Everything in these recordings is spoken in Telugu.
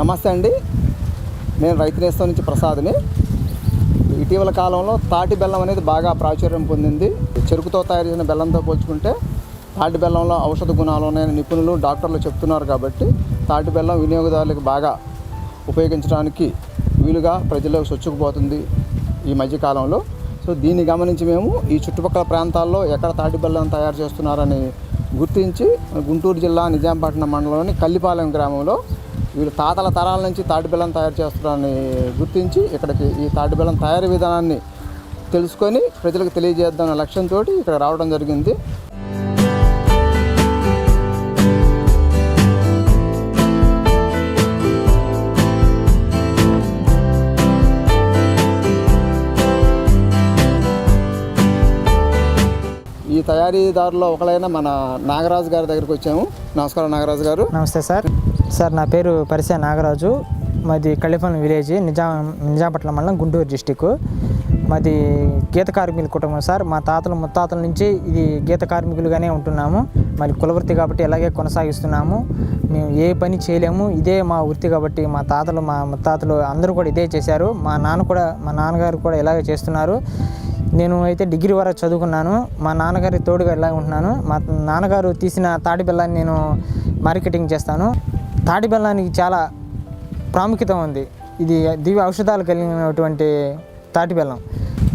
నమస్తే అండి. నేను రైతు నేస్తం నుంచి ప్రసాద్ని. ఇటీవల కాలంలో తాటి బెల్లం అనేది బాగా ప్రాచుర్యం పొందింది. చెరుకుతో తయారు చేసిన బెల్లంతో పోల్చుకుంటే తాటి బెల్లంలో ఔషధ గుణాలు ఉన్నాయని నిపుణులు డాక్టర్లు చెప్తున్నారు కాబట్టి తాటి బెల్లం వినియోగదారులకు బాగా ఉపయోగించడానికి వీలుగా ప్రజల్లోకి చొచ్చుకుపోతుంది ఈ మధ్యకాలంలో సో దీన్ని గమనించి మేము ఈ చుట్టుపక్కల ప్రాంతాల్లో ఎక్కడ తాటి బెల్లం తయారు చేస్తున్నారని గుర్తించి గుంటూరు జిల్లా నిజాంపట్నం మండలంలోని కల్లిపాలెం గ్రామంలో వీళ్ళు తాతల తరాల నుంచి తాటి బెల్లం తయారు చేస్తున్నారని గుర్తించి ఇక్కడికి ఈ తాటి బెల్లం తయారీ విధానాన్ని తెలుసుకొని ప్రజలకు తెలియజేద్దామన్న లక్ష్యంతో ఇక్కడ రావడం జరిగింది. తయారీదారులో ఒకలైన మన నాగరాజు గారి దగ్గరికి వచ్చాము. నమస్కారం నాగరాజు గారు. నమస్తే సార్. సార్ నా పేరు పరిసే నాగరాజు. మాది కళ్ళిపల్లి విలేజ్ నిజాం నిజాంపట్నం మండలం గుంటూరు డిస్టిక్ మాది గీత కార్మికుల కుటుంబం సార్. మా తాతలు ముత్తాతల నుంచి ఇది గీత కార్మికులుగానే ఉంటున్నాము. మరి కులవృత్తి కాబట్టి ఇలాగే కొనసాగిస్తున్నాము. మేము ఏ పని చేయలేము. ఇదే మా వృత్తి కాబట్టి మా తాతలు మా ముత్తాతలు అందరూ కూడా ఇదే చేశారు. మా నాన్న కూడా మా నాన్నగారు కూడా ఇలాగే చేస్తున్నారు. నేను అయితే డిగ్రీ వరకు చదువుకున్నాను. మా నాన్నగారి తోడుగా ఇలా ఉంటున్నాను. మా నాన్నగారు తీసిన తాటి బెల్లాన్ని నేను మార్కెటింగ్ చేస్తాను. తాటి బెల్లానికి చాలా ప్రాముఖ్యత ఉంది. ఇది దివ్య ఔషధాలు కలిగినటువంటి తాటి బెల్లం.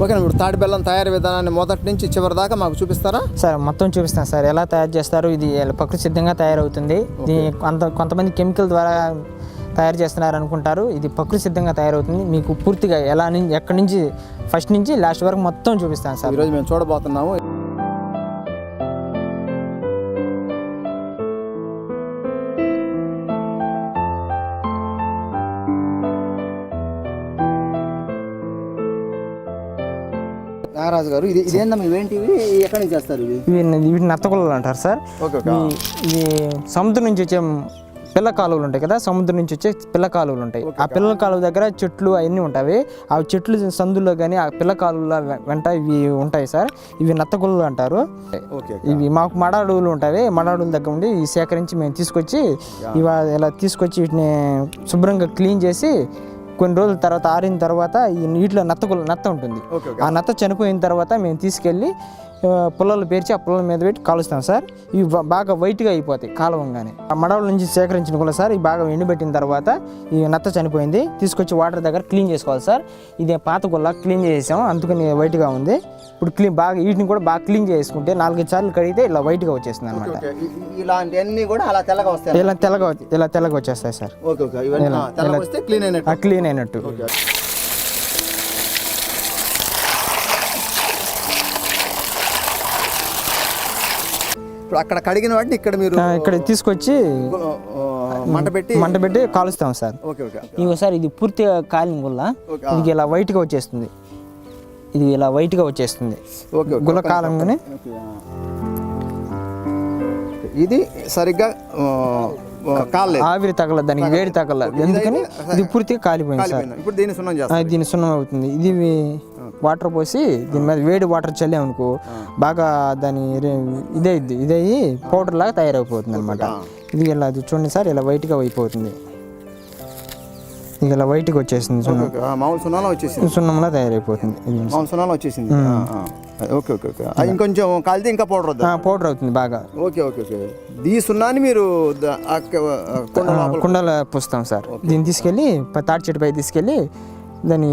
ఓకే ఇప్పుడు తాటి బెల్లం తయారీ విధానాన్ని మొదటి నుంచి చివరి దాకా మాకు చూపిస్తారా? సార్ మొత్తం చూపిస్తాను సార్. ఎలా తయారు చేస్తారు? ఇది ప్రకృతి సిద్ధంగా తయారవుతుంది. ఇది కొంత కొంతమంది కెమికల్ ద్వారా తయారు చేస్తున్నారు అనుకుంటారు ఇది ప్రకృతి సిద్ధంగా తయారవుతుంది. మీకు పూర్తిగా ఎలా ఎక్కడి నుంచి ఫస్ట్ నుంచి లాస్ట్ వరకు మొత్తం చూపిస్తాను సార్. ఈరోజు మేము చూడబోతున్నాము. నాగరాజు గారు ఇది ఇదేందమ్మా ఇవేంటివి ఎక్కడి నుంచి చేస్తారు ఇవి? వీటిని నత్తగుల్లలు అంటారు సార్. ఇవి సముద్రం నుంచి వచ్చే పిల్ల కాలువలు ఉంటాయి కదా సముద్రం నుంచి వచ్చే పిల్ల కాలువలు ఉంటాయి. ఆ పిల్ల కాలువ దగ్గర చెట్లు అవన్నీ ఉంటాయి. ఆ చెట్లు సందుల్లో కానీ ఆ పిల్ల కాలువల వెంట ఇవి ఉంటాయి సార్. ఇవి నత్తగుల్లలు అంటారు. ఇవి మాకు మడ అడవులు ఉంటాయి. మడ అడవుల దగ్గర ఉండి ఈ సేకరించి మేము తీసుకొచ్చి ఇవా ఇలా తీసుకొచ్చి వీటిని శుభ్రంగా క్లీన్ చేసి కొన్ని రోజుల తర్వాత ఆరిన తర్వాత ఈ నీటిలో నత్తగుల్ల నత్త ఉంటుంది. ఆ నత్త చనిపోయిన తర్వాత మేము తీసుకెళ్ళి పుల్లలు పేర్చి ఆ పుల్లల మీద పెట్టి కాలుస్తాం సార్. ఇవి బాగా వైట్గా అయిపోతాయి కాలవంగానే. ఆ మడవల నుంచి సేకరించిన కూడా సార్ ఇవి బాగా ఎండబెట్టిన తర్వాత ఈ నత్త చనిపోయింది. తీసుకొచ్చి వాటర్ దగ్గర క్లీన్ చేసుకోవాలి సార్. ఇది పాత గుల్ల క్లీన్ చేసాం అందుకని వైట్గా ఉంది. ఇప్పుడు క్లీన్ బాగా వీటిని కూడా బాగా క్లీన్ చేసుకుంటే నాలుగైదు సార్లు కడిగితే ఇలా వైట్గా వచ్చేస్తుంది అనమాట ఇలాంటివన్నీ కూడా అలా తెల్లగా వస్తాయి ఇలా తెల్లగా ఇలా తెల్లగా వచ్చేస్తాయి సార్. Okay okay. ఇవన్నీ క్లీన్ అయినట్టు. క్లీన్ అక్కడ కడిగిన వాటిని ఇక్కడ మీరు ఇక్కడ తీసుకొచ్చి మంట పెట్టి మంట పెట్టి కాలుస్తాం సార్. Okay okay. ఇవి సార్ ఇది పూర్తిగా కాలిన గుల్ల ఓకే. ఇది ఇలా వైట్గా వచ్చేస్తుంది. ఇది ఇలా వైట్గా వచ్చేస్తుంది. Okay okay. గుల్ల కాలంగానే ఓకే, ఆ. ఇది సరిగ్గా కాలేదు ఆవిరి తగల దానికి వేడి తగల ఎందుకని? ఇది పూర్తిగా కాలిపోయింది సార్. ఇప్పుడు దీన్ని సున్నం చేస్తాం. దీని సున్నం అవుతుంది. ఇది వాటర్ పోసి దీని మీద వేడి వాటర్ చల్లామనుకో బాగా దాని ఇదే ఇదయ్యి పౌడర్ లాగా తయారైపోతుంది అనమాట ఇది ఇలా చూడండి సార్ ఇలా వైట్గా అయిపోతుంది. ఇలా వైట్గా వచ్చేసింది సున్నం. మామూలు సున్నాలో వచ్చేసింది. సున్నంలా తయారైపోతుంది మామూలు సున్నాలో వచ్చేసింది. Okay okay okay. ఆ, ఇంకొంచెం కాలితే ఇంకా పౌడర్ వద్దా. పౌడర్ అవుతుంది బాగా. Okay okay okay. ఈ సున్నాని మీరు కుండలో పోస్తాం సార్. దీన్ని తీసుకెళ్ళి తాటి చెట్టుపై తీసుకెళ్ళి దాన్ని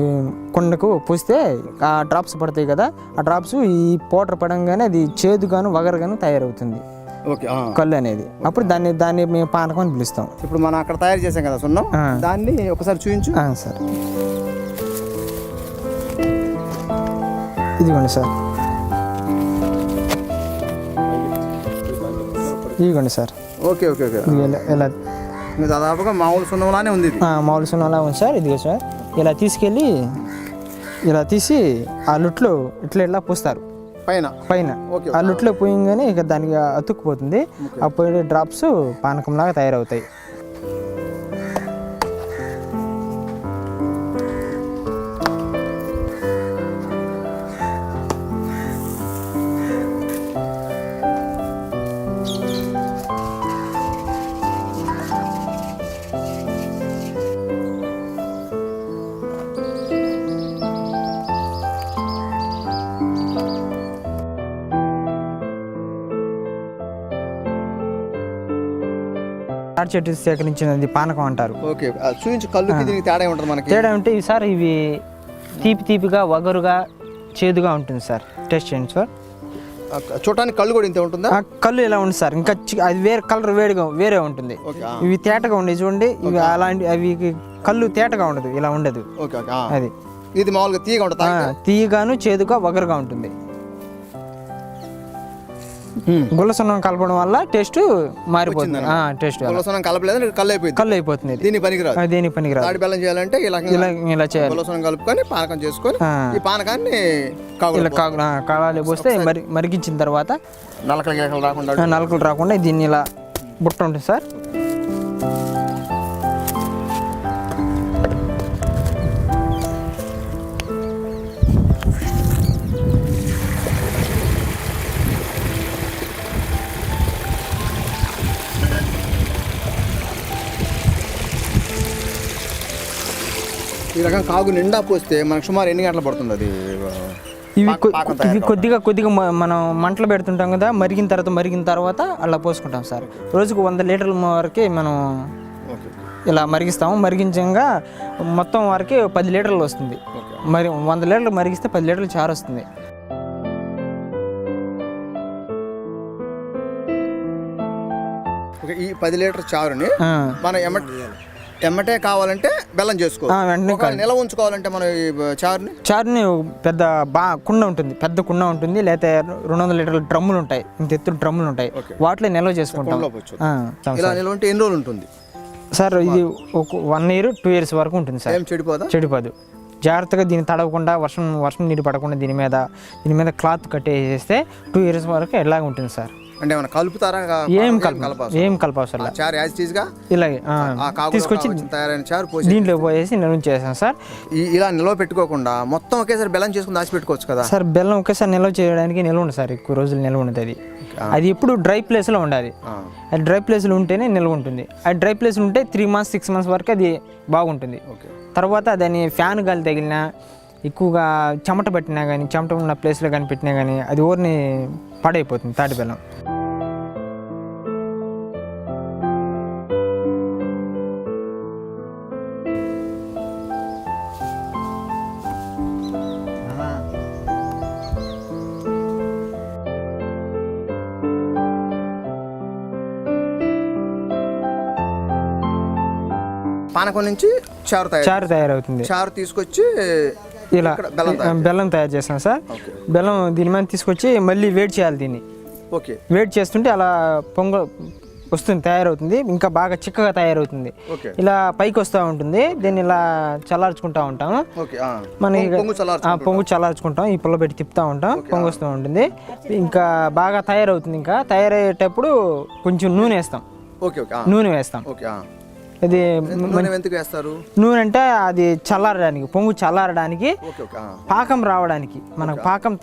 కుండకు పోస్తే ఆ డ్రాప్స్ పడతాయి కదా ఆ డ్రాప్స్ ఈ పౌడర్ పడంగానే అది చేదుగాను వగరగాను తయారవుతుంది. కళ్ళు అనేది. అప్పుడు దాన్ని దాన్ని మేము పానకం అని పిలుస్తాం. ఇప్పుడు మనం అక్కడ తయారు చేసాం కదా సున్నం. దాన్ని ఒకసారి చూపించు సార్. ఇదిగోండి సార్. ఇదిగోండి సార్. Okay okay okay. ఇంకా దాదాపుగా మామూలు సున్నంలానే ఉంది మామూలు సున్నంలా ఉంది సార్. ఇదిగో సార్. ఇలా తీసుకెళ్ళి ఇలా తీసి ఆ లుట్లో ఇట్లా ఇట్లా పూస్తారు. పైన. పైన. ఆ లుట్లో పోయంగానే ఇక దానికి అతుక్కుపోతుంది. ఆ పోయే డ్రాప్స్ పానకంలాగా తయారవుతాయి. తాటి చెట్టు సేకరించినది పానకం అంటారు. ఓకే చూపించు దీనికి తేడా ఉంటుంది మనకి? తేడా అంటే ఇవి సార్ ఇవి తీపి తీపిగా వగరుగా చేదుగా ఉంటుంది సార్. టేస్ట్ చేయండి సార్. చూడటానికి కళ్ళు కూడా ఇంతే ఉంటుందా? కళ్ళు ఇలా ఉంది సార్? ఇంకా అది వేరే కలర్ వేడిగా వేరే ఉంటుంది. ఇవి తేటగా ఉండేవి చూడండి. ఇవి అలాంటి అవి కళ్ళు తేటగా ఉండదు ఇలా ఉండదు. అది. ఇది మామూలుగా తీయగా ఉంటుంది? తీయగాను చేదుగా వగరుగా ఉంటుంది. గుల్లసన్నం కలపడం వల్ల టేస్ట్ మారిపోతుంది. టేస్ట్ గులసనం కలపలేదు కళ్ళు అయిపోయింది కళ్ళు అయిపోతుంది దీని పనికిరాదు. ఆ, దేనికి పనికిరాదు. తాడి బెల్లం చేయాలంటే ఇలా ఇలా చేయాలి. గులసనం కలుపుకొని పానకం చేసుకొని ఈ పానకాన్ని కాగులు ఇలా కా ఆ, కావాలి పోస్తే మరి మరిగించిన తర్వాత నలకలు రాకుండా నలుకలు రాకుండా దీన్ని ఇలా బుట్ట ఉంటుంది సార్. ఈ రకం కాగు నిండా పోస్తే మనకు సుమారు ఎన్ని గంటలు పడుతుంది అది ఇవి పాక- కొ- పాకం ఇవి కొద్దిగా కొద్దిగా మ- మనం మంటలు పెడుతుంటాం కదా మరిగిన తర్వాత మరిగిన తర్వాత అలా పోసుకుంటాం సార్. రోజుకు వంద లీటర్ల వరకే మనం ఓకే. ఇలా మరిగిస్తాము. మరిగించంగా మొత్తం వరకు పది లీటర్లు వస్తుంది. మరి వంద లీటర్లు మరిగిస్తే పది లీటర్లు చారు వస్తుంది. ఓకే ఈ పది లీటర్ చారుని ఆ, మనం ఎమ్మట ఎమ్మటే కావాలంటే బెల్లం చేసుకో. వెంటనే నిల్వ ఉంచుకోవాలంటే మనం ఈ చారుని? చారుని పెద్ద బా కుండ ఉంటుంది పెద్ద కుండ ఉంటుంది లేకపోతే రెండు వందల లీటర్ల డ్రమ్ములు ఉంటాయి ఇంత ఎత్తు డ్రమ్ములు ఉంటాయి. వాటిలో నిల్వ చేసుకుంటాం. కుండలో పోయొచ్చు. ఆ, చాలు ఇలా సార్. నిల్వ ఉంటే ఎన్ని రోజులు ఉంటుంది? సార్ ఇది ఒక వన్ ఇయర్ టూ ఇయర్స్ వరకు ఉంటుంది సార్. ఏం చెడిపోదా? చెడిపోదు. జాగ్రత్తగా దీన్ని తడవకుండా వర్షం వర్షం నీరు పడకుండా దీని మీద దీని మీద క్లాత్ కట్టేసేస్తే టూ ఇయర్స్ వరకు ఎలాగ ఉంటుంది సార్. అంటే ఏమైనా కలుపుతారా ఏం కలప ఏం కలపవసరం ఆ చారు యాజ్ టీజ్గా ఇలాగే ఆ, ఆ తీసుకొచ్చి తయారైన చారు పోసి దీంట్లో పోయేసి నిల్వ చేసాం సార్ ఇలా నిల్వ పెట్టుకోకుండా మొత్తం ఒకేసారి బెల్లం చేసుకుని దాచి పెట్టుకోవచ్చు కదా? సార్ బెల్లం ఒకేసారి నిల్వ చేయడానికి నిల్వ ఉండదు సార్ ఎక్కువ రోజులు నిల్వ ఉండదు అది. అది ఎప్పుడు డ్రై ప్లేస్లో ఉండాలి. ఆ, అది డ్రై ప్లేస్లో ఉంటేనే నిల్వ ఉంటుంది. అది డ్రై ప్లేస్ ఉంటే త్రీ మంత్స్ సిక్స్ మంత్స్ వరకు అది బాగుంటుంది. తర్వాత దాని ఫ్యాన్ గాలి తగిలినా ఎక్కువగా చెమట పట్టినా కానీ చెమట ఉన్న ప్లేస్లో కానీ పెట్టినా కానీ అది ఊరిని పాడైపోతుంది తాటి బెల్లం. పానకం నుంచి చారు తయారు చారు తయారవుతుంది. చారు తీసుకొచ్చి ఇలా బెల్లం తయారు చేస్తాం సార్. బెల్లం దీని మీద తీసుకొచ్చి మళ్ళీ వేడి చేయాలి దీన్ని. ఓకే. వేడి చేస్తుంటే అలా పొంగ వస్తుంది తయారవుతుంది. ఇంకా బాగా చిక్కగా తయారవుతుంది. ఇలా పైకి వస్తూ ఉంటుంది. దీన్ని ఇలా చల్లార్చుకుంటూ ఉంటాము. మనకి పొంగు- చల్లార్చుకుంటాం ఈ పుల్ల పెట్టి తిప్పుతూ ఉంటాం. పొంగు వస్తూ ఉంటుంది. ఇంకా బాగా తయారవుతుంది ఇంకా. తయారయ్యేటప్పుడు కొంచెం నూనె వేస్తాం. నూనె వేస్తాం. ఇది నూనె ఎందుకు వేస్తారు? నూనె అంటే అది చల్లారడానికి పొంగు చల్లారడానికి. పాకం రావడానికి. మనకు పాకం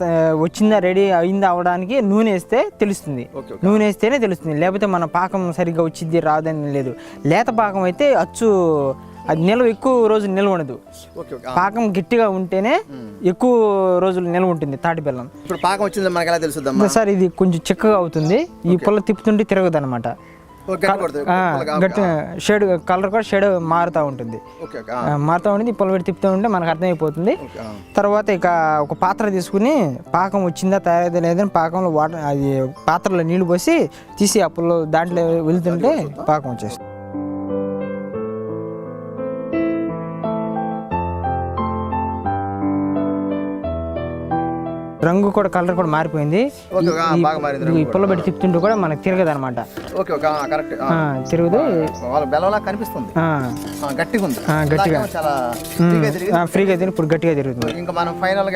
వచ్చిందా రెడీ అయిందా అవడానికి నూనె వేస్తే తెలుస్తుంది. నూనె వేస్తేనే తెలుస్తుంది. లేకపోతే మన పాకం సరిగ్గా వచ్చింది రాదని లేదు. లేత పాకం అయితే అచ్చు అది నిల్వ ఎక్కువ రోజులు నిల్వ ఉండదు. పాకం గట్టిగా ఉంటేనే ఎక్కువ రోజులు నిల్వ ఉంటుంది తాటి బెల్లం. ఇప్పుడు పాకం వచ్చింది మనకి ఎలా తెలుస్తుందమ్మా సార్ ఇది కొంచెం చిక్కగా అవుతుంది. ఈ పుల్ల తిప్పుతుంటే తిరగదు అనమాట గట్టి షేడ్ కలర్ కూడా షేడ్ మారుతూ ఉంటుంది. మారుతూ ఉంటుంది ఈ పుల్ల పెట్టి తిప్పుతూ ఉంటే మనకు అర్థమైపోతుంది. తర్వాత ఇక ఒక పాత్ర తీసుకుని పాకం వచ్చిందా తయారైతే లేదని పాకంలో వాటర్ అది పాత్రలో నీళ్ళు పోసి తీసి అప్పుల్లో దాంట్లో వెళ్తుంటే పాకం వచ్చేస్తుంది. రంగు కూడా కలర్ కూడా మారిపోయింది. ఈ పుల్ల పెట్టి తిప్పుతుంటే కూడా మనకు తిరగదు అనమాట. తిరగదు కనిపిస్తుంది. గట్టిగా ఫ్రీగా తిరిగి తిరిగి ఇప్పుడు గట్టిగా తిరుగుతుంది. ఇంకా మనం ఫైనల్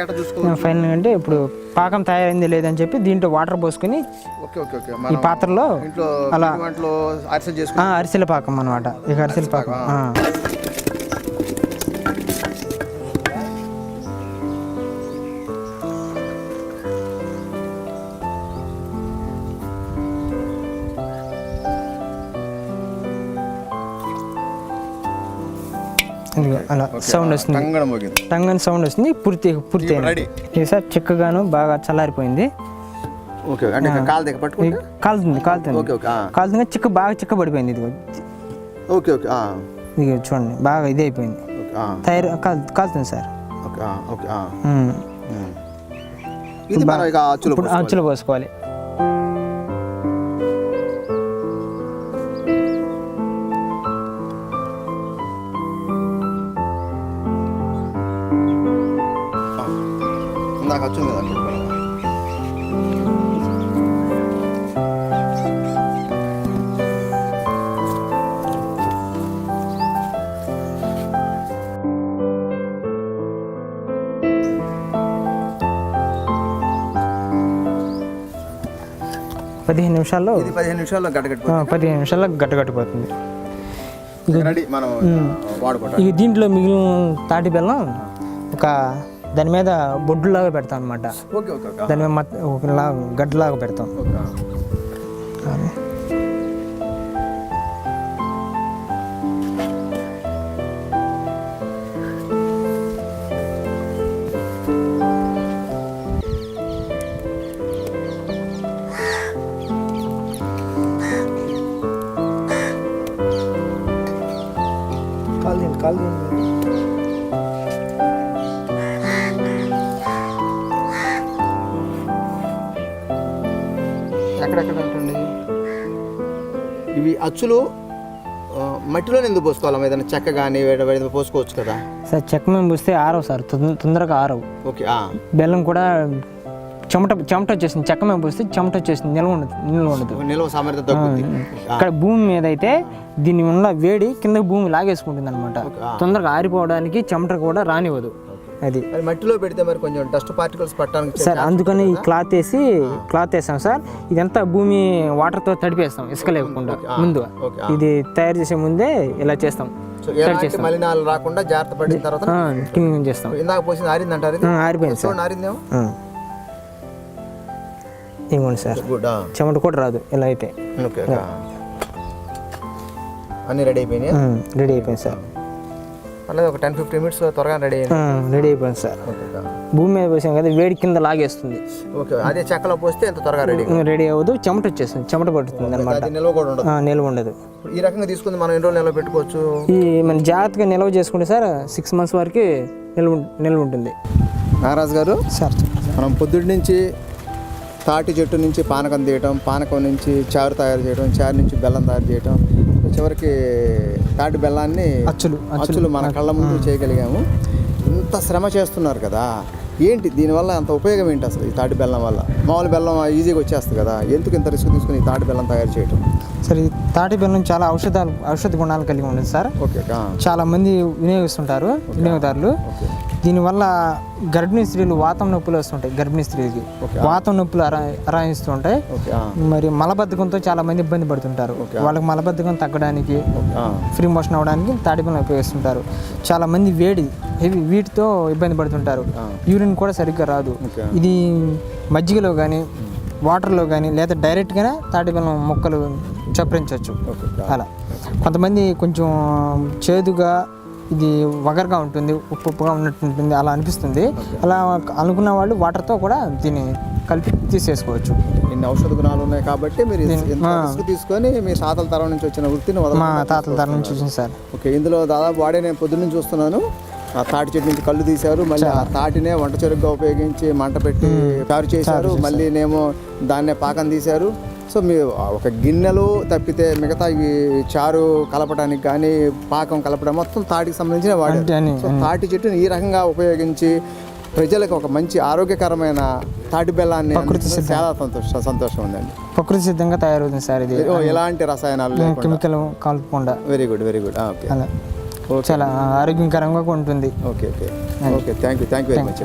ఫైనల్ అంటే ఇప్పుడు పాకం తయారైంది లేదని చెప్పి దీంట్లో వాటర్ పోసుకొని ఈ పాత్రలో అలా. అరిసెల పాకం అనమాట ఇక అరిసెల పాకం. అలా సౌండ్ వస్తుంది. టంగ్ అని సౌండ్ వస్తుంది. పూర్తి పూర్తి ఇది సార్ చిక్కగాను బాగా చల్లారిపోయింది. కాలుతుంది కాలుతుంది. కాలుతుంది చిక్క బాగా చిక్క పడిపోయింది ఇది ఓకే ఓకే ఇది చూడండి బాగా ఇది అయిపోయింది. తయారు కాల్ కాలుతుంది సార్. Okay okay. ఇది మనం ఇక అచ్చులు పోసుకోవాలి. పదిహేను నిమిషాల్లో ఇది పదిహేను నిమిషాల్లో గడ్డగట్టుకోవాలి పదిహేను నిమిషాల్లో గట్టగట్టిపోతుంది మనం ఇక దీంట్లో మిగిలిన తాటి బెల్లం ఒక దాని మీద బొడ్డులాగా పెడతాం అనమాట దాని మీద గడ్డలాగా పెడతాం. ఇవి అచ్చులు మట్టిలో ఎందుకు పోసుకోవాలి? ఏదైనా చెక్క కానీ పోసుకోవచ్చు కదా? సార్ చెక్క మేము పూస్తే ఆరవు సార్ తొంద- తొందరగా ఆరవు. ఓకే. బెల్లం కూడా చెమట చెమట వచ్చేసింది. చెక్క మేము పూస్తే చెమట వచ్చేసింది. నిల్వ ఉండదు నిల్వ ఉండదు. నిల్వ సామర్థ్యం తగ్గుద్ది. ఆ, ఇక్కడ భూమి మీద అయితే దీని ఉన్న వేడి కింద భూమి లాగేసుకుంటుంది అనమాట. తొందరగా ఆరిపోవడానికి చెమట కూడా రానివ్వదు. అది. మరి మట్టిలో పెడితే మరి కొంచెం డస్ట్ పార్టికల్స్ పట్టడానికి సార్ అందుకని ఈ క్లాత్ వేసి క్లాత్ వేసాం సార్. ఇదంతా భూమి వాటర్తో తడిపేస్తాం ఇసుక లేకుండా ముందు ఇది తయారు చేసే ముందే ఇలా చేస్తాం. మలినాలు రాకుండా జాగ్రత్త పడిన తర్వాత కింద చేస్తాం. ఇందాక పోసింది ఆరింది? అంటారు ఆరిపోయింది సార్. ఆరిందేమో. ఇవ్వండి సార్. చెమట కూడా రాదు ఇలా అయితే. ఓకే అన్నీ రెడీ అయిపోయినాయి? రెడీ అయిపోయింది సార్. అలాగే ఒక టెన్ ఫిఫ్టీన్ మినిట్స్ త్వరగా రెడీ అయింది. రెడీ అయిపోయింది సార్. భూమి మీద పోసాం కదా వేడి కింద లాగేస్తుంది. ఓకే అదే చెక్కలో పోస్తే ఎంత త్వరగా రెడీ రెడీ అవ్వదు చెమట వచ్చేస్తుంది చెమట పడుతుంది అనమాట నిల్వ కూడా ఉండదు. నిల్వ ఉండదు. ఈ రకంగా తీసుకుంది మనం ఎన్ని రోజులు నిల్వ పెట్టుకోవచ్చు? ఈ మన జాగ్రత్తగా నిల్వ చేసుకుంటే సార్ సిక్స్ మంత్స్ వరకు నిల్వ నిల్వ ఉంటుంది. నాగరాజు గారు సార్ మనం పొద్దుటి నుంచి తాటి చెట్టు నుంచి పానకం తీయటం పానకం నుంచి చారు తయారు చేయడం చారు నుంచి బెల్లం తయారు చేయటం చివరికి తాటి బెల్లాన్ని అచ్చులు అచ్చులు. మన కళ్ళ ముందు చేయగలిగాము. ఇంత శ్రమ చేస్తున్నారు కదా. ఏంటి? దీనివల్ల అంత ఉపయోగం ఏంటి అసలు ఈ తాటి బెల్లం వల్ల? మామూలు బెల్లం ఈజీగా వచ్చేస్తుంది కదా. ఎందుకు ఇంత రిస్క్ తీసుకుని ఈ తాటి బెల్లం తయారు చేయటం? సార్ ఈ తాటి బెల్లం చాలా ఔషధాలు ఔషధ గుణాలు కలిగి ఉంటుంది సార్. ఓకే చాలా మంది వినియోగిస్తుంటారు వినియోగదారులు. దీనివల్ల గర్భిణీ స్త్రీలు వాతం నొప్పులు వస్తుంటాయి గర్భిణీ స్త్రీలకి. వాతం నొప్పులు అరా అరాయిస్తుంటాయి మరి మలబద్ధకంతో చాలా మంది ఇబ్బంది పడుతుంటారు. వాళ్ళకి మలబద్ధకం తగ్గడానికి ఫ్రీ మోషన్ అవ్వడానికి తాటి బెల్లం ఉపయోగిస్తుంటారు. చాలా మంది వేడి హెవీ వీటితో ఇబ్బంది పడుతుంటారు. యూరిన్ కూడా సరిగ్గా రాదు. ఇది మజ్జిగలో కానీ వాటర్లో కానీ లేదా డైరెక్ట్గానే తాటి బెల్లం మొక్కలు చప్పరించవచ్చు అలా. కొంతమంది కొంచెం చేదుగా ఇది వగరుగా ఉంటుంది ఉప్పు ఉప్పుగా ఉన్నట్టు ఉంటుంది అలా అనిపిస్తుంది. అలా అనుకున్న వాళ్ళు వాటర్తో కూడా దీన్ని కలిపి తీసేసుకోవచ్చు. ఇన్ని ఔషధ గుణాలు ఉన్నాయి కాబట్టి మీరు రిస్క్ తీసుకొని మీ తాతల తరం నుంచి వచ్చిన వృత్తిని మా తాతల తరం నుంచి వచ్చింది సార్. ఓకే ఇందులో దాదాపు వాడే నేను పొద్దున్న చూస్తున్నాను. ఆ తాటి చెట్టు నుంచి కళ్ళు తీశారు మళ్ళీ ఆ తాటినే వంట చెరుగ్గా ఉపయోగించి మంట పెట్టి చారు చేశారు. మళ్ళీ నేమో దాన్నే పాకం తీశారు. సో మీ ఒక గిన్నెలు తప్పితే మిగతా ఈ చారు కలపడానికి కానీ పాకం కలపడం మొత్తం తాటికి సంబంధించిన వాడారు సో తాటి చెట్టుని ఈ రకంగా ఉపయోగించి ప్రజలకు ఒక మంచి ఆరోగ్యకరమైన తాటి బెల్లాన్ని చాలా సంతోషం సంతోషం ఉందండి. ప్రకృతి సిద్ధంగా తయారవుతుంది సార్ ఇది. ఎలాంటి రసాయనాలు కెమికల్ కలపకుండా. Very good very good okay. చాలా ఆరోగ్యకరంగా ఉంటుంది. Okay okay. Okay thank you thank you very much